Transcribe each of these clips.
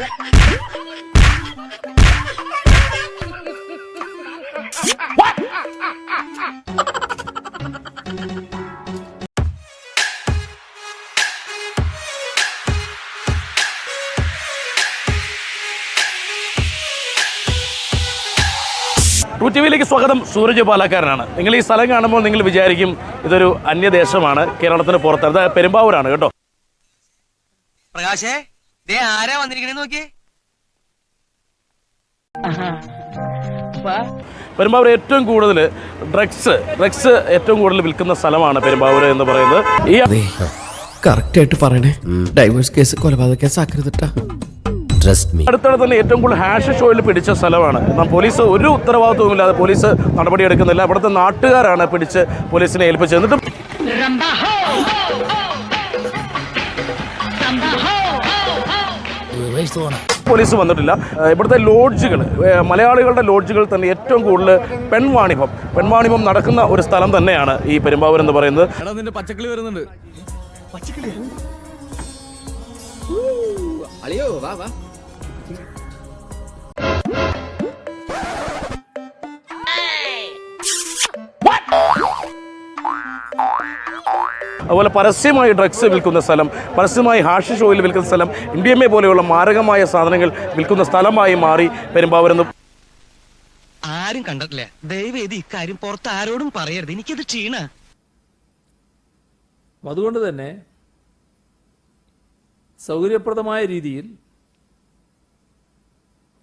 To T വിയിലേക്ക് സ്വാഗതം. സൂരജ് പാലക്കാരനാണ്. നിങ്ങൾ ഈ സ്ഥലം കാണുമ്പോൾ നിങ്ങൾ വിചാരിക്കും ഇതൊരു അന്യദേശമാണ്. കേരളത്തിന് പുറത്ത്. അത് പെരുമ്പാവൂരാണ് കേട്ടോ. പ്രകാശേ ദേ ആരാ വന്നിരിക്കണേ നോക്കിയേ? പെരുമ്പാവൂർ ഏറ്റവും കൂടുതൽ ഡ്രഗ്സ് ഡ്രഗ്സ് ഏറ്റവും കൂടുതൽ വിൽക്കുന്ന സ്ഥലമാണ് പെരുമ്പാവൂർ എന്ന് പറയുന്നത്. ഈ കറക്റ്റ് ആയിട്ട് പറയണേ. ഡൈവേഴ്സ് കേസ് കൊലപാതക കേസ് ആക്കരുതിട്ടാ ട്രസ്റ്റ് മീ അടുത്തിടെ തന്നെ ഏറ്റവും കൂടുതൽ ഹാഷ് ഷോയിൽ പിടിച്ച സ്ഥലമാണ്. എന്നാൽ പോലീസ് ഒരു ഉത്തരവാദിത്വവും ഇല്ലാതെ പോലീസ് നടപടിയെടുക്കുന്നില്ല അവിടുത്തെ നാട്ടുകാരാണ് പിടിച്ച് പോലീസിനെ ഏൽപ്പിച്ചത്. എന്നിട്ടും പോലീസ് വന്നിട്ടില്ല. ഇവിടുത്തെ ലോഡ്ജുകൾ മലയാളികളുടെ ലോഡ്ജുകൾ തന്നെ ഏറ്റവും കൂടുതൽ പെൺവാണിഭം പെൺവാണിഭം നടക്കുന്ന ഒരു സ്ഥലം തന്നെയാണ് ഈ പെരുമ്പാവൂർ എന്ന് പറയുന്നത്. പച്ചക്കിളി വരുന്നുണ്ട്. പച്ചക്കിളി? അളിയോ വാ വാ. അതുപോലെ പരസ്യമായി ഡ്രഗ്സ് വിൽക്കുന്ന സ്ഥലം പരസ്യമായി ഹാഷി ഷോയിൽ വിൽക്കുന്ന സ്ഥലം ഇന്ത്യമ്മ പോലെയുള്ള മാരകമായ സാധനങ്ങൾ വിൽക്കുന്ന സ്ഥലമായി മാറി പെരുമ്പാവരുന്നു. ആരും കണ്ടിട്ടില്ല. ദയവ് ഇക്കാര്യം പുറത്ത് ആരോടും പറയരുത്. എനിക്കത് ക്ഷീണ. അതുകൊണ്ട് തന്നെ സൗകര്യപ്രദമായ രീതിയിൽ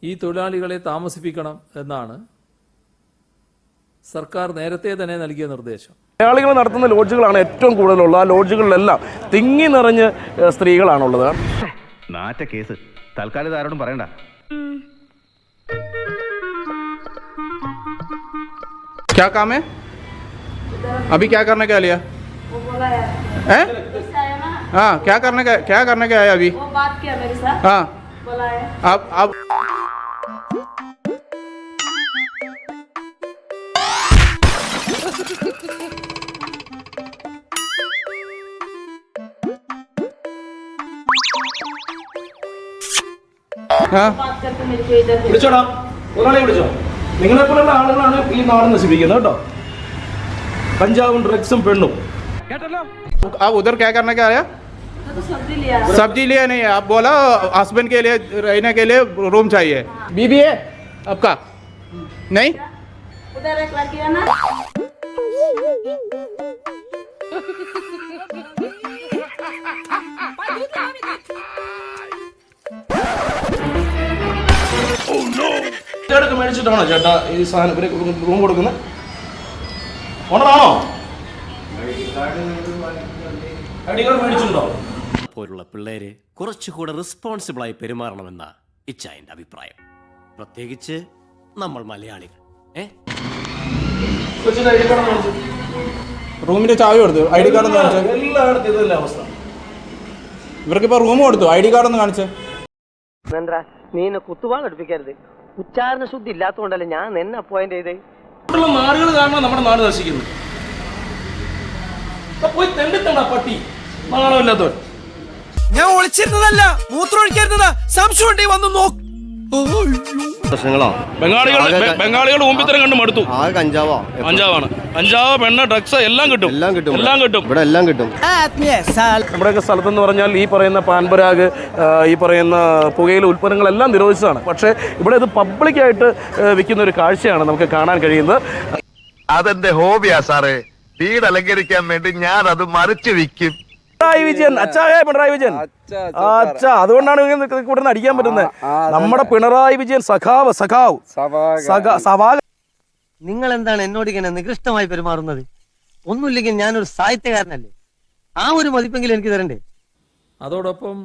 ഈ തൊഴിലാളികളെ താമസിപ്പിക്കണം എന്നാണ് സർക്കാർ നേരത്തെ തന്നെ നൽകിയ നിർദ്ദേശം മലയാളികൾ നടത്തുന്ന ലോഡ്ജുകളാണ് ഏറ്റവും കൂടുതലുള്ള ആ ലോഡ്ജുകളിലെല്ലാം തിങ്ങി നിറഞ്ഞ് ഏഹ് സ്ത്രീകളാണുള്ളത് നാറ്റ കേസ് തൽക്കാലം ഇത് ആരോടും പറയണ്ട क्या काम है अभी क्या करने का लिया हैं हाँ क्या करने का क्या करने का है अभी वो बात किया मेरे साथ हाँ बोला है अब अब हाँ बात करके मेरे को इधर भेज വിളിച്ചോടാ ഒരാളെ വിളിച്ചോ നിങ്ങളെപ്പോലുള്ള ആളുകളാണ് ഈ നാട് നശിപ്പിക്കുന്നത് കേട്ടോ കഞ്ചാവും ഡ്രഗ്സും പെണ്ണും अब उधर क्या करने का आया तो सब्जी लिया सब्जी लिया नहीं आप बोला हस्बैंड के लिए रहने के लिए रूम चाहिए बीबी है आपका नहीं उधर एक लड़की है ना ചേട്ടൊക്കെ മേടിച്ചിട്ടാണോ ചേട്ടാ ഈ സാധനം ഇവർ റൂം കൊടുക്കുന്നത്? ഓണറാണോ? ഐ ഡി കാർഡ് മേടിച്ചിട്ടുണ്ടോ? പോലുള്ള പിള്ളേര് കുറച്ചുകൂടെ റെസ്പോൺസിബിളായി പെരുമാറണമെന്ന ഇച്ചായന്റെ എന്റെ അഭിപ്രായം. പ്രത്യേകിച്ച് നമ്മൾ മലയാളികൾ ഏ? കൊച്ചിന്റെ ഐ ഡി കാർഡ് മേടിച്ചു. റൂമിന്റെ ചാവി കൊടുത്തു. ഐ ഡി കാർഡ് കാണിച്ചേ. എല്ലായിടത്തും ഇതല്ലേ അവസ്ഥ. ഇവർക്കിപ്പോ റൂം കൊടുത്തു. ഐ ഡി കാർഡ് ഒന്ന് കാണിച്ചു. നീ എന്നെ എടുപ്പിക്കരുത് അടുപ്പിക്കരുത് ഉച്ചാരണ ശുദ്ധി ഇല്ലാത്തതുകൊണ്ടല്ലേ ഞാൻ നിന്നെ അപ്പോയിന്റ് ചെയ്തേ? ഇവിടെയുള്ള നാടുകൾ കാരണം നമ്മുടെ നാട് നശിക്കുന്നു. പോയി തെണ്ടിത്തണ്ട പട്ടി. നാണമില്ലാത്തവൻ ഞാൻ ഒളിച്ചിരുന്നതല്ല മൂത്രം ഒഴിക്കരുന്നതാ സംശയം ഉണ്ടെങ്കിൽ വന്ന് നോക്ക്. ബംഗാളികൾ ബെ- ബംഗാളികൾ ഊമ്പിത്തരം കണ്ട് മടുത്തു. ആകെ കഞ്ചാവോ? അഞ്ചാവാണ് അഞ്ചാവ് പെണ്ണ് ഡ്രഗ്സ് എല്ലാം കിട്ടും. എല്ലാം കിട്ടും. ഇവിടെ. എല്ലാം കിട്ടും. ഇവിടെ എല്ലാം കിട്ടും. നമ്മുടെയൊക്കെ സ്ഥലത്തെന്ന് പറഞ്ഞാൽ ഈ പറയുന്ന പാൻപരാഗ് ഈ പറയുന്ന പുകയില ഉൽപ്പന്നങ്ങളെല്ലാം നിരോധിച്ചതാണ്. പക്ഷെ ഇവിടെ ഇത് പബ്ലിക്കായിട്ട് വിൽക്കുന്ന ഒരു കാഴ്ചയാണ് നമുക്ക് കാണാൻ കഴിയുന്നത്. അതെന്റെ ഹോബിയാ സാറേ. വീട് അലങ്കരിക്കാൻ വേണ്ടി ഞാൻ അത് മറിച്ച് വിൽക്കും. പിണറായി വിജയൻ. അച്ചായ പിണറായി വിജയൻ. അച്ഛാ അതുകൊണ്ടാണ് കൂട്ടുന്ന അടിക്കാൻ പറ്റുന്നത് നമ്മുടെ പിണറായി വിജയൻ സഖാവ് സഖാവ്. സവാഗ നിങ്ങൾ എന്താണ് എന്നോട് ഇങ്ങനെ നികൃഷ്ടമായി പെരുമാറുന്നത്? ഒന്നുമില്ലെങ്കിൽ ഞാനൊരു സാഹിത്യകാരനല്ലേ? ആ ഒരു മതിപ്പെങ്കിലും എനിക്ക് തരണ്ടേ? അതോടൊപ്പം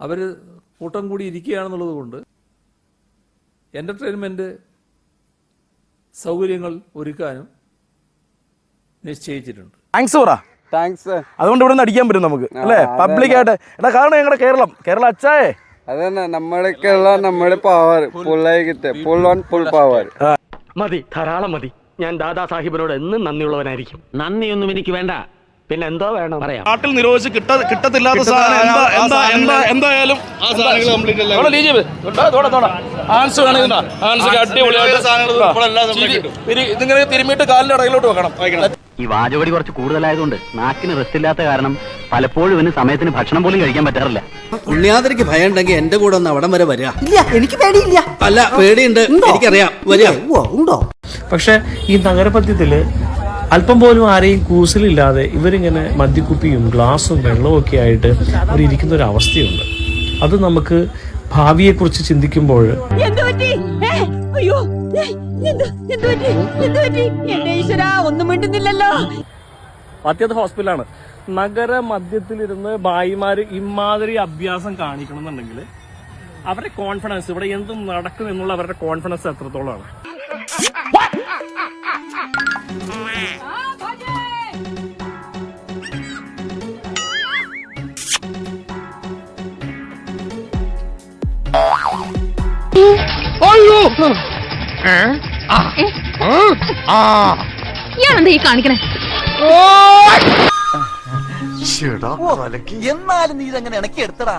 അവർ കൂട്ടം കൂടി ഇരിക്കുകയാണെന്നുള്ളത് കൊണ്ട് എന്റർടൈൻമെന്റ് സൗകര്യങ്ങൾ ഒരുക്കാനും നിശ്ചയിച്ചിട്ടുണ്ട്. താങ്ക്സ് പറ. താങ്ക്സ് അതുകൊണ്ട് ഇവിടെ നിന്ന് അടിക്കാൻ പറ്റും നമുക്ക് അല്ലേ? പബ്ലിക്കായിട്ട് എടാ കാരണം ഞങ്ങളുടെ കേരളം. കേരള അച്ചായേ. അതന്നെ നമ്മുടെയൊക്കെയുള്ള നമ്മുടെ പവർ ഫുള്ളായി കിട്ടുക ഫുൾ ഓൺ ഫുൾ പവർ മതി ധാരാളം മതി. ഞാൻ ദാദാ സാഹിബിനോട് എന്നും നന്ദിയുള്ളവനായിരിക്കും. നന്ദിയൊന്നും എനിക്ക് വേണ്ട. പിന്നെ എന്തോ വേണം. പറയാം. നാട്ടിൽ നിരോധിച്ച് കിട്ട കിട്ടത്തില്ലാത്ത സാധനം എന്താ എന്താ എന്താ എന്തായാലും അവിടെ ലീജ് ചെയ്ത്. ഇതാ, ഇതോടെ, ഇതോടെ. ഹാൻസ് വേണം ഇതിനാ. ഹാൻസ് അടിപൊളിയായിട്ട്. ഇതിങ്ങനെ തിരുമ്മിയിട്ട് കാലിന്റെ ഇടയിലോട്ട് വെക്കണം. ഈ വാചകടി കുറച്ച് കൂടുതലായതുകൊണ്ട് നാക്കിന് റെസ്റ്റ് ഇല്ലാത്ത കാരണം പലപ്പോഴും ഇവന് സമയത്തിന് ഭക്ഷണം പോലും കഴിക്കാൻ പറ്റാറില്ല. ഉണ്ണിയാതിരിക്ക് ഭയം ഉണ്ടെങ്കിൽ എന്റെ കൂടെ ഒന്ന് അവിടം വരെ വരിക. ഇല്ല എനിക്ക് പേടിയില്ല. അല്ല പേടിയുണ്ട്. എനിക്കറിയാം. വരിക. ഉണ്ടോ? പക്ഷെ ഈ നഗരപദ്യത്തിൽ അല്പം പോലും ആരെയും കൂസലില്ലാതെ ഇവരിങ്ങനെ മദ്യക്കുപ്പിയും ഗ്ലാസും വെള്ളവും ഒക്കെ ആയിട്ട് അവർ ഇരിക്കുന്ന ഒരു അവസ്ഥയുണ്ട്. അത് നമുക്ക് ഭാവിയെക്കുറിച്ച് ചിന്തിക്കുമ്പോൾ എന്ത് പറ്റി ഏ, അയ്യോ എന്റെ ഈശ്വര ഒന്നും മിണ്ടുന്നില്ലല്ലോ. ഹോസ്പിറ്റലാണ്. നഗര മധ്യത്തിലിരുന്ന് ഭായിമാര് ഇമാതിരി അഭ്യാസം കാണിക്കണം എന്നുണ്ടെങ്കിൽ അവരുടെ കോൺഫിഡൻസ് ഇവിടെ എന്ത് നടക്കും എന്നുള്ള അവരുടെ കോൺഫിഡൻസ് എത്രത്തോളമാണ്. ഞാനെന്താ ഈ കാണിക്കണേ? എന്നാലും നീ ഇതെങ്ങനെ ഇണക്കി എടുത്തടാ?